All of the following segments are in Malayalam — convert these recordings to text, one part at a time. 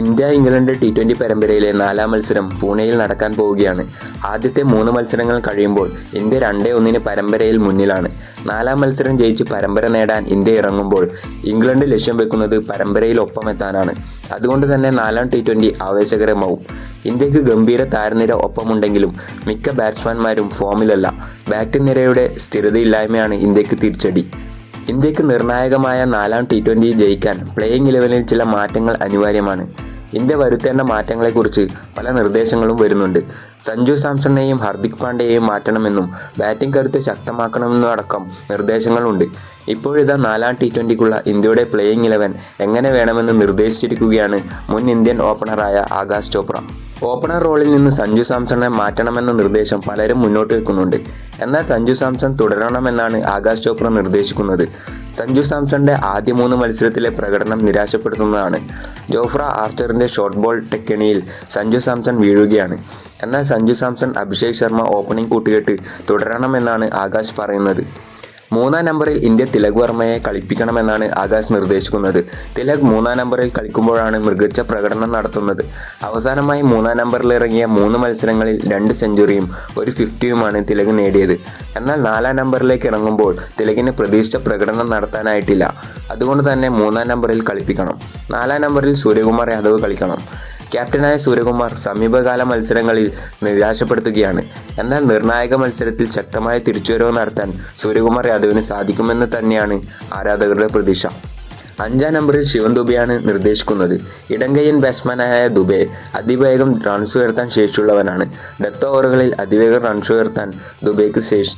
ഇന്ത്യ ഇംഗ്ലണ്ട് ടി ട്വന്റി പരമ്പരയിലെ നാലാം മത്സരം പൂനെയിൽ നടക്കാൻ പോവുകയാണ്. ആദ്യത്തെ മൂന്ന് മത്സരങ്ങൾ കഴിയുമ്പോൾ ഇന്ത്യ രണ്ടേ ഒന്നിന് പരമ്പരയിൽ മുന്നിലാണ്. നാലാം മത്സരം ജയിച്ച് പരമ്പര നേടാൻ ഇന്ത്യ ഇറങ്ങുമ്പോൾ ഇംഗ്ലണ്ട് ലക്ഷ്യം വെക്കുന്നത് പരമ്പരയിൽ ഒപ്പമെത്താനാണ് അതുകൊണ്ട് തന്നെ നാലാം ടി ട്വന്റി ആവേശകരമാവും. ഇന്ത്യയ്ക്ക് ഗംഭീര താരനിര ഒപ്പമുണ്ടെങ്കിലും മിക്ക ബാറ്റ്സ്മാൻമാരും ഫോമിലല്ല ബാറ്റിംഗ് നിരയുടെ സ്ഥിരതയില്ലായ്മയാണ് ഇന്ത്യയ്ക്ക് തിരിച്ചടി. ഇന്ത്യയ്ക്ക് നിർണായകമായ നാലാം ടി ട്വന്റി ജയിക്കാൻ പ്ലേയിങ് ഇലവനിൽ ചില മാറ്റങ്ങൾ അനിവാര്യമാണ്. ഇന്ത്യ വരുത്തേണ്ട മാറ്റങ്ങളെക്കുറിച്ച് പല നിർദ്ദേശങ്ങളും വരുന്നുണ്ട്. സഞ്ജു സാംസണിനെയും ഹർദിക് പാണ്ഡ്യയെയും മാറ്റണമെന്നും ബാറ്റിംഗ് കരുത്ത് ശക്തമാക്കണമെന്നും അടക്കം നിർദ്ദേശങ്ങളുണ്ട്. ഇപ്പോഴിതാ നാലാം ടി ട്വന്റിക്കുള്ള ഇന്ത്യയുടെ പ്ലേയിങ് ഇലവൻ എങ്ങനെ വേണമെന്ന് നിർദ്ദേശിച്ചിരിക്കുകയാണ് മുൻ ഇന്ത്യൻ ഓപ്പണറായ ആകാശ് ചോപ്ര. ഓപ്പണർ റോളിൽ നിന്ന് സഞ്ജു സാംസണെ മാറ്റണമെന്ന നിർദ്ദേശം പലരും മുന്നോട്ട് വെക്കുന്നുണ്ട്. എന്നാൽ സഞ്ജു സാംസൺ തുടരണമെന്നാണ് ആകാശ് ചോപ്ര നിർദ്ദേശിക്കുന്നത്. സഞ്ജു സാംസന്റെ ആദ്യ മൂന്ന് മത്സരത്തിലെ പ്രകടനം നിരാശപ്പെടുത്തുന്നതാണ്. ജോഫ്ര ആർച്ചറിന്റെ ഷോർട്ട് ബോൾ ടെക്കണിയിൽ സഞ്ജു സാംസൺ വീഴുകയാണ്. എന്നാൽ സഞ്ജു സാംസൺ അഭിഷേക് ശർമ്മ ഓപ്പണിംഗ് കൂട്ടുകെട്ട് തുടരണമെന്നാണ് ആകാശ് പറയുന്നത്. മൂന്നാം നമ്പറിൽ ഇന്ത്യ തിലക് വർമ്മയെ കളിപ്പിക്കണമെന്നാണ് ആകാശ് നിർദ്ദേശിക്കുന്നത്. തിലക് മൂന്നാം നമ്പറിൽ കളിക്കുമ്പോഴാണ് മികച്ച പ്രകടനം നടത്തുന്നത്. അവസാനമായി മൂന്നാം നമ്പറിൽ ഇറങ്ങിയ മൂന്ന് മത്സരങ്ങളിൽ രണ്ട് സെഞ്ചുറിയും ഒരു ഫിഫ്റ്റിയുമാണ് തിലക് നേടിയത്. എന്നാൽ നാലാം നമ്പറിലേക്ക് ഇറങ്ങുമ്പോൾ തിലകിന് പ്രതീക്ഷിച്ച പ്രകടനം നടത്താനായിട്ടില്ല. അതുകൊണ്ട് തന്നെ മൂന്നാം നമ്പറിൽ കളിപ്പിക്കണം. നാലാം നമ്പറിൽ സൂര്യകുമാർ യാദവ് കളിക്കണം. ക്യാപ്റ്റനായ സൂര്യകുമാർ സമീപകാല മത്സരങ്ങളിൽ നിരാശപ്പെടുത്തുകയാണ്. എന്നാൽ നിർണായക മത്സരത്തിൽ ശക്തമായ തിരിച്ചുവരവ് നടത്താൻ സൂര്യകുമാർ യാദവിന് സാധിക്കുമെന്ന് തന്നെയാണ് ആരാധകരുടെ പ്രതീക്ഷ. അഞ്ചാം നമ്പറിൽ ശിവൻ ദുബെയാണ് നിർദ്ദേശിക്കുന്നത്. ഇടങ്കയ്യൻ ബാറ്റ്സ്മാനായ ദുബെ അതിവേഗം റൺസ് ഉയർത്താൻ ശേഷിയുള്ളവനാണ്. ഡെത്ത് ഓവറുകളിൽ അതിവേഗം റൺസ് ഉയർത്താൻ ദുബെക്ക് ശേഷി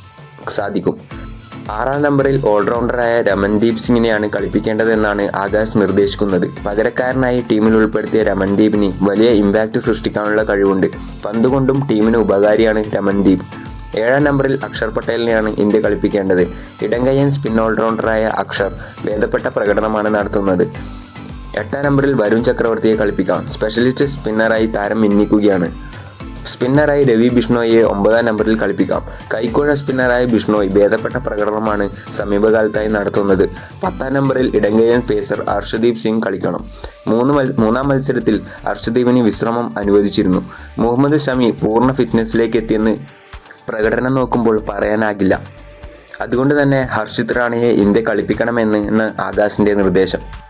സാധിക്കും. ആറാം നമ്പറിൽ ഓൾറൗണ്ടറായ രമൺദീപ് സിംഗിനെയാണ് കളിപ്പിക്കേണ്ടതെന്നാണ് ആകാശ് നിർദ്ദേശിക്കുന്നത്. പകരക്കാരനായി ടീമിൽ ഉൾപ്പെടുത്തിയ രമൺദീപിന് വലിയ ഇമ്പാക്റ്റ് സൃഷ്ടിക്കാനുള്ള കഴിവുണ്ട്. പന്തുകൊണ്ടും ടീമിന് ഉപകാരിയാണ് രമൺദീപ് ഏഴാം നമ്പറിൽ അക്ഷർ പട്ടേലിനെയാണ് ഇന്ത്യ കളിപ്പിക്കേണ്ടത്. ഇടങ്കയ്യൻ സ്പിൻ ഓൾറൗണ്ടറായ അക്ഷർ ഭേദപ്പെട്ട പ്രകടനമാണ് നടത്തുന്നത്. എട്ടാം നമ്പറിൽ വരുൺ ചക്രവർത്തിയെ കളിപ്പിക്കാം. സ്പെഷ്യലിസ്റ്റ് സ്പിന്നറായി താരം മിന്നിക്കുകയാണ്. സ്പിന്നറായി രവി ബിഷ്ണോയെ ഒമ്പതാം നമ്പറിൽ കളിപ്പിക്കാം. കൈക്കോഴ സ്പിന്നറായ ബിഷ്ണോയ് ഭേദപ്പെട്ട പ്രകടനമാണ് സമീപകാലത്തായി നടത്തുന്നത്. പത്താം നമ്പറിൽ ഇടങ്കയ്യൻ പേസർ അർഷദീപ് സിംഗ് കളിക്കണം. മൂന്ന് മൂന്നാം മത്സരത്തിൽ അർഷദീപിന് വിശ്രമം അനുവദിച്ചിരുന്നു. മുഹമ്മദ് ഷമി പൂർണ ഫിറ്റ്നസ്സിലേക്ക് എത്തിയെന്ന് പ്രകടനം നോക്കുമ്പോൾ പറയാനാകില്ല. അതുകൊണ്ട് തന്നെ ഹർഷിത് റാണിയെ ഇന്ത്യ കളിപ്പിക്കണമെന്ന് ആകാശിന്റെ നിർദ്ദേശം.